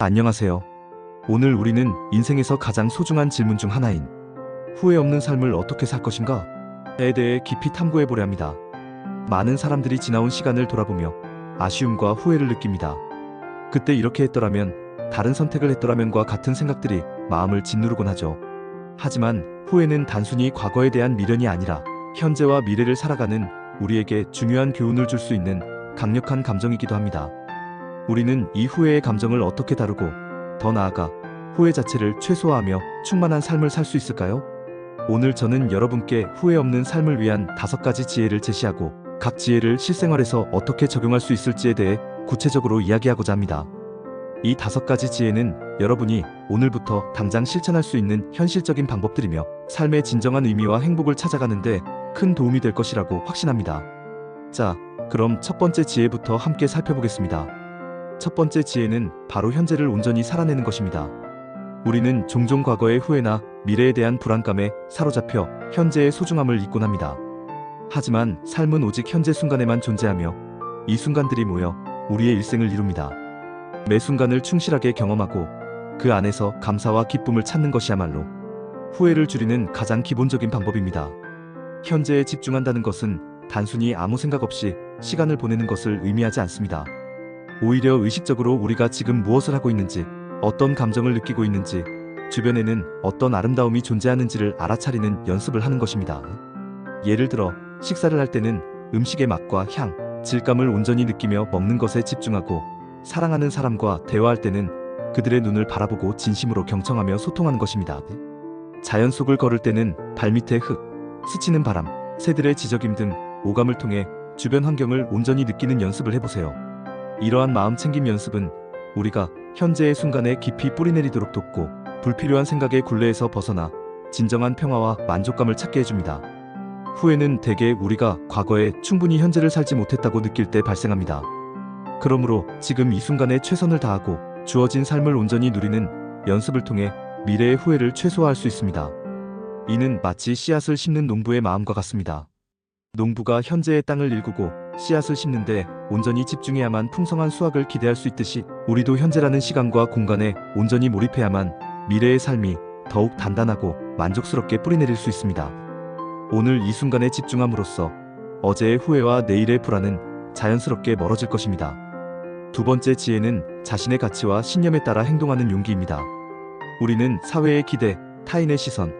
안녕하세요. 오늘 우리는 인생에서 가장 소중한 질문 중 하나인 후회 없는 삶을 어떻게 살 것인가? 에 대해 깊이 탐구해 보려 합니다. 많은 사람들이 지나온 시간을 돌아보며 아쉬움과 후회를 느낍니다. 그때 이렇게 했더라면, 다른 선택을 했더라면과 같은 생각들이 마음을 짓누르곤 하죠. 하지만 후회는 단순히 과거에 대한 미련이 아니라 현재와 미래를 살아가는 우리에게 중요한 교훈을 줄 수 있는 강력한 감정이기도 합니다. 우리는 이 후회의 감정을 어떻게 다루고 더 나아가 후회 자체를 최소화하며 충만한 삶을 살 수 있을까요? 오늘 저는 여러분께 후회 없는 삶을 위한 다섯 가지 지혜를 제시하고 각 지혜를 실생활에서 어떻게 적용할 수 있을지에 대해 구체적으로 이야기하고자 합니다. 이 다섯 가지 지혜는 여러분이 오늘부터 당장 실천할 수 있는 현실적인 방법들이며 삶의 진정한 의미와 행복을 찾아가는데 큰 도움이 될 것이라고 확신합니다. 자, 그럼 첫 번째 지혜부터 함께 살펴보겠습니다. 첫 번째 지혜는 바로 현재를 온전히 살아내는 것입니다. 우리는 종종 과거의 후회나 미래에 대한 불안감에 사로잡혀 현재의 소중함을 잊곤 합니다. 하지만 삶은 오직 현재 순간에만 존재하며 이 순간들이 모여 우리의 일생을 이룹니다. 매 순간을 충실하게 경험하고 그 안에서 감사와 기쁨을 찾는 것이야말로 후회를 줄이는 가장 기본적인 방법입니다. 현재에 집중한다는 것은 단순히 아무 생각 없이 시간을 보내는 것을 의미하지 않습니다. 오히려 의식적으로 우리가 지금 무엇을 하고 있는지, 어떤 감정을 느끼고 있는지, 주변에는 어떤 아름다움이 존재하는지를 알아차리는 연습을 하는 것입니다. 예를 들어, 식사를 할 때는 음식의 맛과 향, 질감을 온전히 느끼며 먹는 것에 집중하고, 사랑하는 사람과 대화할 때는 그들의 눈을 바라보고 진심으로 경청하며 소통하는 것입니다. 자연 속을 걸을 때는 발밑의 흙, 스치는 바람, 새들의 지저김 등 오감을 통해 주변 환경을 온전히 느끼는 연습을 해보세요. 이러한 마음 챙김 연습은 우리가 현재의 순간에 깊이 뿌리내리도록 돕고 불필요한 생각의 굴레에서 벗어나 진정한 평화와 만족감을 찾게 해줍니다. 후회는 대개 우리가 과거에 충분히 현재를 살지 못했다고 느낄 때 발생합니다. 그러므로 지금 이 순간에 최선을 다하고 주어진 삶을 온전히 누리는 연습을 통해 미래의 후회를 최소화할 수 있습니다. 이는 마치 씨앗을 심는 농부의 마음과 같습니다. 농부가 현재의 땅을 일구고 씨앗을 심는데 온전히 집중해야만 풍성한 수확을 기대할 수 있듯이 우리도 현재라는 시간과 공간에 온전히 몰입해야만 미래의 삶이 더욱 단단하고 만족스럽게 뿌리내릴 수 있습니다. 오늘 이 순간에 집중함으로써 어제의 후회와 내일의 불안은 자연스럽게 멀어질 것입니다. 두 번째 지혜는 자신의 가치와 신념에 따라 행동하는 용기입니다. 우리는 사회의 기대, 타인의 시선,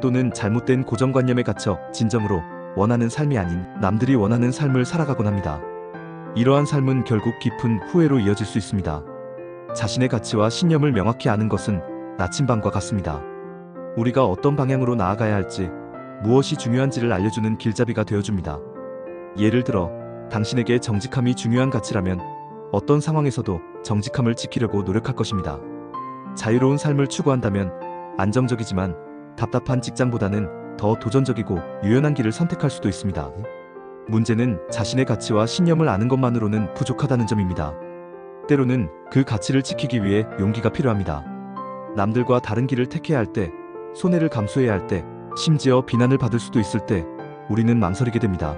또는 잘못된 고정관념에 갇혀 진정으로 원하는 삶이 아닌 남들이 원하는 삶을 살아가곤 합니다. 이러한 삶은 결국 깊은 후회로 이어질 수 있습니다. 자신의 가치와 신념을 명확히 아는 것은 나침반과 같습니다. 우리가 어떤 방향으로 나아가야 할지, 무엇이 중요한지를 알려주는 길잡이가 되어줍니다. 예를 들어, 당신에게 정직함이 중요한 가치라면 어떤 상황에서도 정직함을 지키려고 노력할 것입니다. 자유로운 삶을 추구한다면 안정적이지만 답답한 직장보다는 더 도전적이고 유연한 길을 선택할 수도 있습니다. 문제는 자신의 가치와 신념을 아는 것만으로는 부족하다는 점입니다. 때로는 그 가치를 지키기 위해 용기가 필요합니다. 남들과 다른 길을 택해야 할 때, 손해를 감수해야 할 때, 심지어 비난을 받을 수도 있을 때, 우리는 망설이게 됩니다.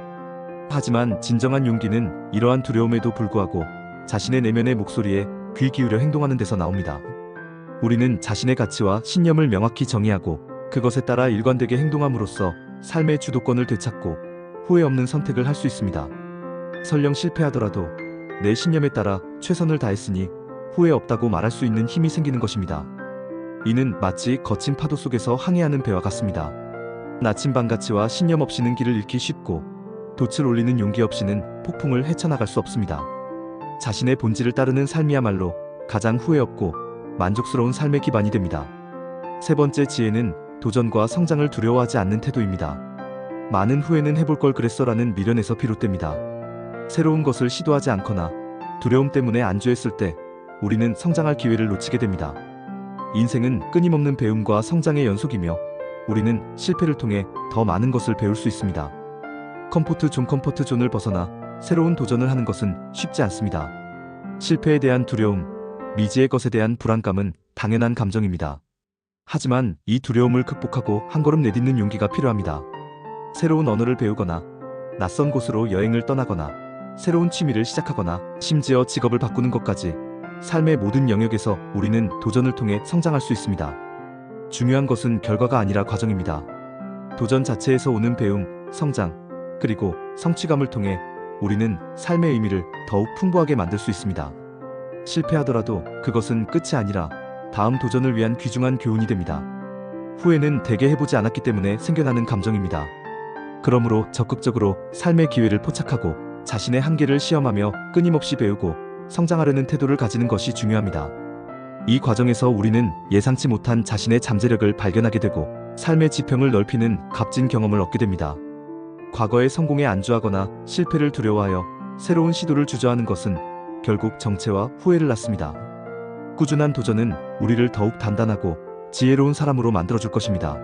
하지만 진정한 용기는 이러한 두려움에도 불구하고 자신의 내면의 목소리에 귀 기울여 행동하는 데서 나옵니다. 우리는 자신의 가치와 신념을 명확히 정의하고 그것에 따라 일관되게 행동함으로써 삶의 주도권을 되찾고 후회 없는 선택을 할 수 있습니다. 설령 실패하더라도 내 신념에 따라 최선을 다했으니 후회 없다고 말할 수 있는 힘이 생기는 것입니다. 이는 마치 거친 파도 속에서 항해하는 배와 같습니다. 나침반 가치와 신념 없이는 길을 잃기 쉽고 돛을 올리는 용기 없이는 폭풍을 헤쳐나갈 수 없습니다. 자신의 본질을 따르는 삶이야말로 가장 후회 없고 만족스러운 삶의 기반이 됩니다. 세 번째 지혜는 도전과 성장을 두려워하지 않는 태도입니다. 많은 후회는 해볼 걸 그랬어라는 미련에서 비롯됩니다. 새로운 것을 시도하지 않거나 두려움 때문에 안주했을 때 우리는 성장할 기회를 놓치게 됩니다. 인생은 끊임없는 배움과 성장의 연속이며 우리는 실패를 통해 더 많은 것을 배울 수 있습니다. 컴포트 존 컴포트 존을 벗어나 새로운 도전을 하는 것은 쉽지 않습니다. 실패에 대한 두려움, 미지의 것에 대한 불안감은 당연한 감정입니다. 하지만 이 두려움을 극복하고 한 걸음 내딛는 용기가 필요합니다. 새로운 언어를 배우거나 낯선 곳으로 여행을 떠나거나 새로운 취미를 시작하거나 심지어 직업을 바꾸는 것까지 삶의 모든 영역에서 우리는 도전을 통해 성장할 수 있습니다. 중요한 것은 결과가 아니라 과정입니다. 도전 자체에서 오는 배움, 성장, 그리고 성취감을 통해 우리는 삶의 의미를 더욱 풍부하게 만들 수 있습니다. 실패하더라도 그것은 끝이 아니라 다음 도전을 위한 귀중한 교훈이 됩니다. 후회는 대개 해보지 않았기 때문에 생겨나는 감정입니다. 그러므로 적극적으로 삶의 기회를 포착하고 자신의 한계를 시험하며 끊임없이 배우고 성장하려는 태도를 가지는 것이 중요합니다. 이 과정에서 우리는 예상치 못한 자신의 잠재력을 발견하게 되고 삶의 지평을 넓히는 값진 경험을 얻게 됩니다. 과거의 성공에 안주하거나 실패를 두려워하여 새로운 시도를 주저하는 것은 결국 정체와 후회를 낳습니다. 꾸준한 도전은 우리를 더욱 단단하고 지혜로운 사람으로 만들어줄 것입니다.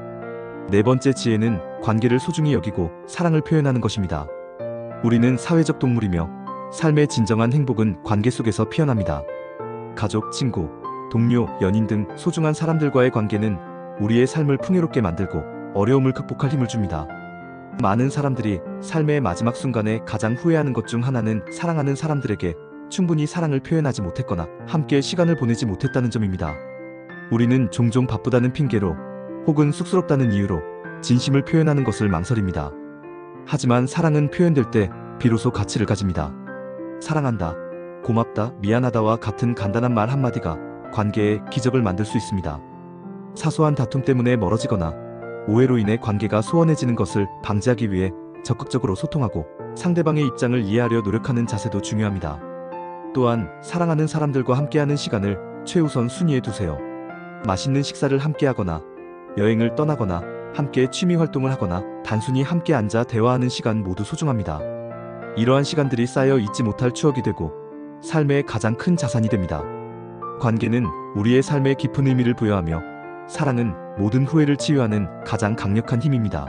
네 번째 지혜는 관계를 소중히 여기고 사랑을 표현하는 것입니다. 우리는 사회적 동물이며 삶의 진정한 행복은 관계 속에서 피어납니다. 가족, 친구, 동료, 연인 등 소중한 사람들과의 관계는 우리의 삶을 풍요롭게 만들고 어려움을 극복할 힘을 줍니다. 많은 사람들이 삶의 마지막 순간에 가장 후회하는 것 중 하나는 사랑하는 사람들에게 충분히 사랑을 표현하지 못했거나 함께 시간을 보내지 못했다는 점입니다. 우리는 종종 바쁘다는 핑계로 혹은 쑥스럽다는 이유로 진심을 표현하는 것을 망설입니다. 하지만 사랑은 표현될 때 비로소 가치를 가집니다. 사랑한다, 고맙다, 미안하다와 같은 간단한 말 한마디가 관계에 기적을 만들 수 있습니다. 사소한 다툼 때문에 멀어지거나 오해로 인해 관계가 소원해지는 것을 방지하기 위해 적극적으로 소통하고 상대방의 입장을 이해하려 노력하는 자세도 중요합니다. 또한 사랑하는 사람들과 함께하는 시간을 최우선 순위에 두세요. 맛있는 식사를 함께하거나 여행을 떠나거나 함께 취미 활동을 하거나 단순히 함께 앉아 대화하는 시간 모두 소중합니다. 이러한 시간들이 쌓여 잊지 못할 추억이 되고 삶의 가장 큰 자산이 됩니다. 관계는 우리의 삶에 깊은 의미를 부여하며 사랑은 모든 후회를 치유하는 가장 강력한 힘입니다.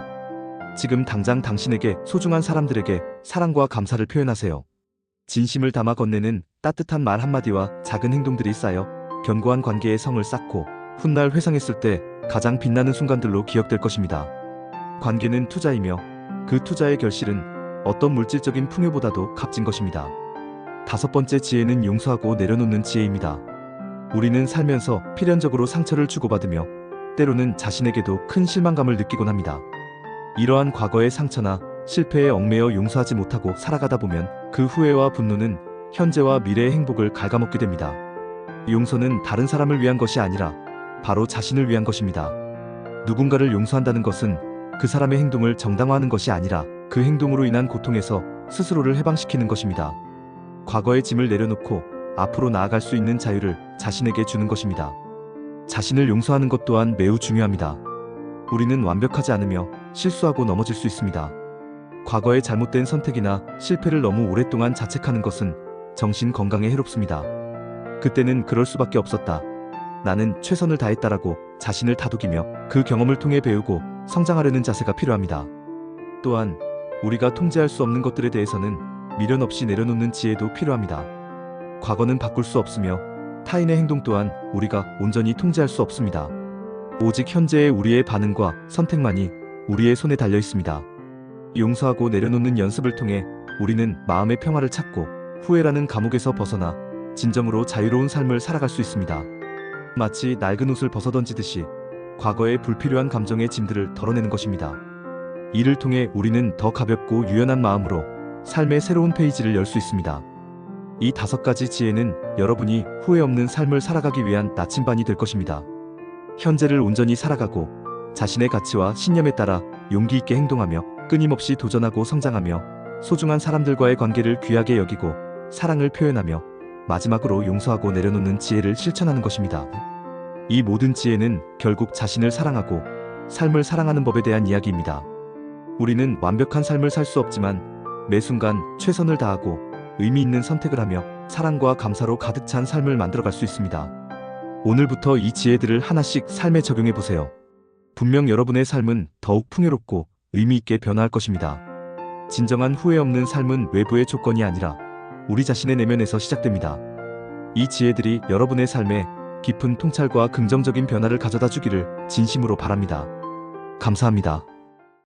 지금 당장 당신에게 소중한 사람들에게 사랑과 감사를 표현하세요. 진심을 담아 건네는 따뜻한 말 한마디와 작은 행동들이 쌓여 견고한 관계의 성을 쌓고 훗날 회상했을 때 가장 빛나는 순간들로 기억될 것입니다. 관계는 투자이며 그 투자의 결실은 어떤 물질적인 풍요보다도 값진 것입니다. 다섯 번째 지혜는 용서하고 내려놓는 지혜입니다. 우리는 살면서 필연적으로 상처를 주고받으며 때로는 자신에게도 큰 실망감을 느끼곤 합니다. 이러한 과거의 상처나 실패에 얽매여 용서하지 못하고 살아가다 보면 그 후회와 분노는 현재와 미래의 행복을 갉아먹게 됩니다. 용서는 다른 사람을 위한 것이 아니라 바로 자신을 위한 것입니다. 누군가를 용서한다는 것은 그 사람의 행동을 정당화하는 것이 아니라 그 행동으로 인한 고통에서 스스로를 해방시키는 것입니다. 과거의 짐을 내려놓고 앞으로 나아갈 수 있는 자유를 자신에게 주는 것입니다. 자신을 용서하는 것 또한 매우 중요합니다. 우리는 완벽하지 않으며 실수하고 넘어질 수 있습니다. 과거의 잘못된 선택이나 실패를 너무 오랫동안 자책하는 것은 정신 건강에 해롭습니다. 그때는 그럴 수밖에 없었다. 나는 최선을 다했다라고 자신을 다독이며 그 경험을 통해 배우고 성장하려는 자세가 필요합니다. 또한 우리가 통제할 수 없는 것들에 대해서는 미련 없이 내려놓는 지혜도 필요합니다. 과거는 바꿀 수 없으며 타인의 행동 또한 우리가 온전히 통제할 수 없습니다. 오직 현재의 우리의 반응과 선택만이 우리의 손에 달려 있습니다. 용서하고 내려놓는 연습을 통해 우리는 마음의 평화를 찾고 후회라는 감옥에서 벗어나 진정으로 자유로운 삶을 살아갈 수 있습니다. 마치 낡은 옷을 벗어던지듯이 과거의 불필요한 감정의 짐들을 덜어내는 것입니다. 이를 통해 우리는 더 가볍고 유연한 마음으로 삶의 새로운 페이지를 열 수 있습니다. 이 다섯 가지 지혜는 여러분이 후회 없는 삶을 살아가기 위한 나침반이 될 것입니다. 현재를 온전히 살아가고 자신의 가치와 신념에 따라 용기 있게 행동하며 끊임없이 도전하고 성장하며 소중한 사람들과의 관계를 귀하게 여기고 사랑을 표현하며 마지막으로 용서하고 내려놓는 지혜를 실천하는 것입니다. 이 모든 지혜는 결국 자신을 사랑하고 삶을 사랑하는 법에 대한 이야기입니다. 우리는 완벽한 삶을 살 수 없지만 매 순간 최선을 다하고 의미 있는 선택을 하며 사랑과 감사로 가득 찬 삶을 만들어갈 수 있습니다. 오늘부터 이 지혜들을 하나씩 삶에 적용해 보세요. 분명 여러분의 삶은 더욱 풍요롭고 의미 있게 변화할 것입니다. 진정한 후회 없는 삶은 외부의 조건이 아니라 우리 자신의 내면에서 시작됩니다. 이 지혜들이 여러분의 삶에 깊은 통찰과 긍정적인 변화를 가져다 주기를 진심으로 바랍니다. 감사합니다.